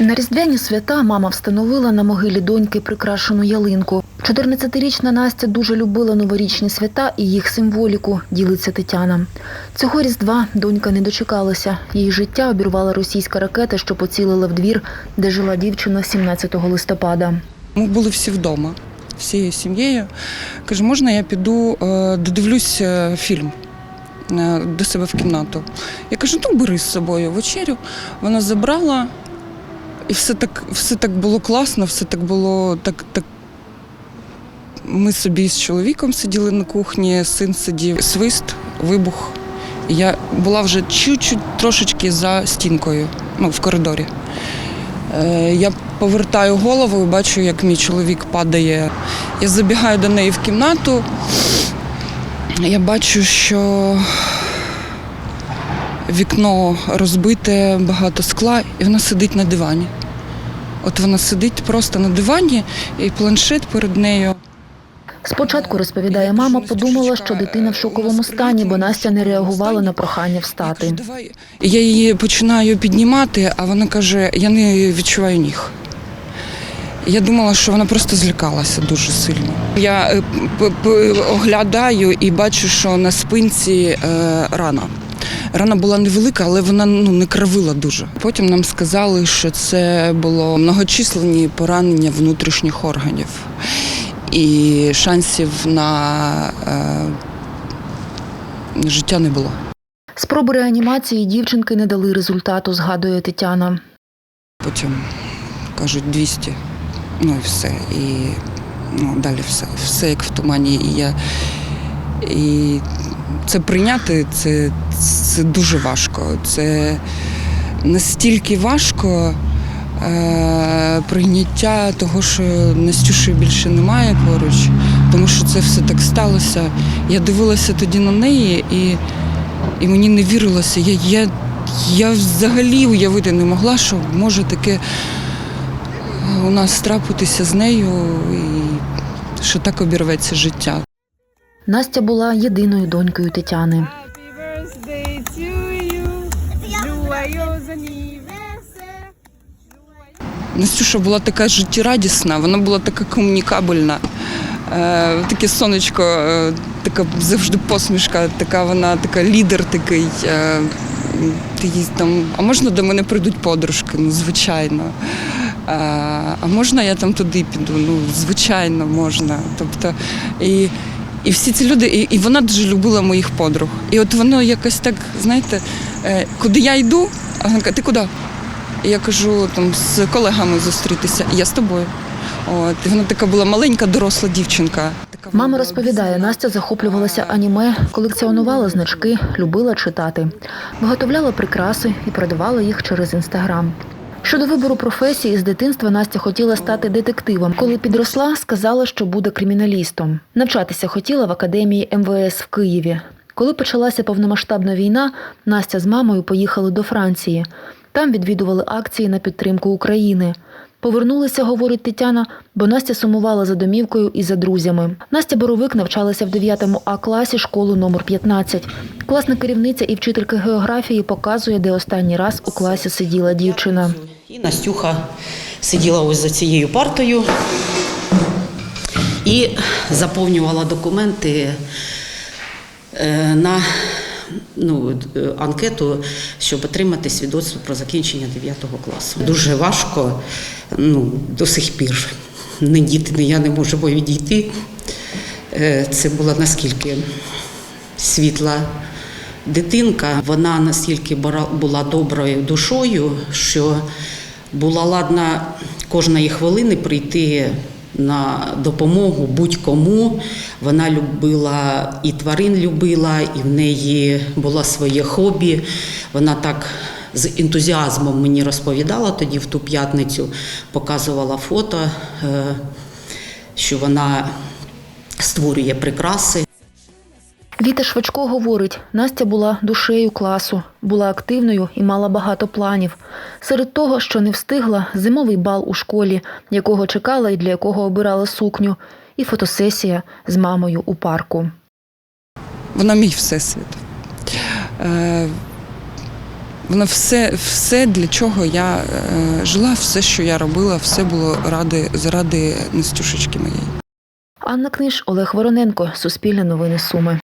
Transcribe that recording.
На різдвяні свята мама встановила на могилі доньки прикрашену ялинку. 14-річна Настя дуже любила новорічні свята і їх символіку, ділиться Тетяна. Цього різдва донька не дочекалася. Її життя обірвала російська ракета, що поцілила в двір, де жила дівчина 17 листопада. Ми були всі вдома, всією сім'єю. Каже, можна я піду е, додивлюсь е, фільм е, до себе в кімнату. Я кажу, ну бери з собою вечерю. Вона забрала, і все так, все так було класно, все так було так. так. Ми собі з чоловіком сиділи на кухні, син сидів, свист, вибух. Я була вже чуть-чуть трошечки за стінкою, ну, в коридорі. Е, Я повертаю голову і бачу, як мій чоловік падає. Я забігаю до неї в кімнату. Я бачу, що вікно розбите, багато скла, і вона сидить на дивані. От вона сидить просто на дивані, і планшет перед нею. Спочатку, розповідає мама, подумала, що дитина в шоковому стані, бо Настя не реагувала на прохання встати. Я її починаю піднімати, а вона каже: я не відчуваю ніг. Я думала, що вона просто злякалася дуже сильно. Я е, оглядаю і бачу, що на спинці е, рана. Рана була невелика, але вона ну, не кровила дуже. Потім нам сказали, що це було многочисленні поранення внутрішніх органів. І шансів на е, життя не було. Спроби реанімації дівчинки не дали результату, згадує Тетяна. Потім кажуть 200, ну і все. І ну, далі все. Все як в тумані. І я і це прийняти це, це дуже важко. Це настільки важко е, прийняття того, що Настюші більше немає поруч, тому що це все так сталося. Я дивилася тоді на неї і, і мені не вірилося. Я, я, я взагалі уявити не могла, що може таке у нас трапитися з нею, і що так обірветься життя. Настя була єдиною донькою Тетяни. Настюша була така життєрадісна, вона була така комунікабельна. Е, таке сонечко, е, така завжди посмішка, така вона, така лідер такий. Е, ти їй там, а можна до мене прийдуть подружки? Ну, звичайно. А можна я там туди піду? Ну, звичайно, можна. Тобто, і, і всі ці люди, і, і вона дуже любила моїх подруг. І от воно якось так, знаєте, е, куди я йду, а вона каже, ти куди? І я кажу там з колегами зустрітися, і я з тобою. От, і вона така була маленька, доросла дівчинка. Мама розповідає. Настя захоплювалася аніме, колекціонувала значки, любила читати, виготовляла прикраси і продавала їх через інстаграм. Щодо вибору професії, з дитинства Настя хотіла стати детективом. Коли підросла, сказала, що буде криміналістом. Навчатися хотіла в академії МВС в Києві. Коли почалася повномасштабна війна, Настя з мамою поїхали до Франції. Там відвідували акції на підтримку України. Повернулися, говорить Тетяна, бо Настя сумувала за домівкою і за друзями. Настя Боровик навчалася в 9 А класі школи номер 15. Класна керівниця і вчителька географії показує, де останній раз у класі сиділа дівчина. І Настюха сиділа ось за цією партою і заповнювала документи е, на ну, анкету, щоб отримати свідоцтво про закінчення 9 класу. Дуже важко ну, до сих пір. Не діти, не я не можемо відійти. Е, Це була наскільки світла дитинка. Вона настільки була доброю душою, що була ладна кожної хвилини прийти на допомогу будь-кому. Вона любила і тварин любила, і в неї було своє хобі. Вона так з ентузіазмом мені розповідала тоді в ту п'ятницю, показувала фото, е, що вона створює прикраси. Віта Швачко говорить, Настя була душею класу, була активною і мала багато планів. Серед того, що не встигла, зимовий бал у школі, якого чекала і для якого обирала сукню, і фотосесія з мамою у парку. Вона мій всесвіт. Е, Вона все, все для чого я е, жила, все, що я робила, все було ради, заради Настюшечки моєї. Анна Книж, Олег Вороненко, Суспільне новини Суми.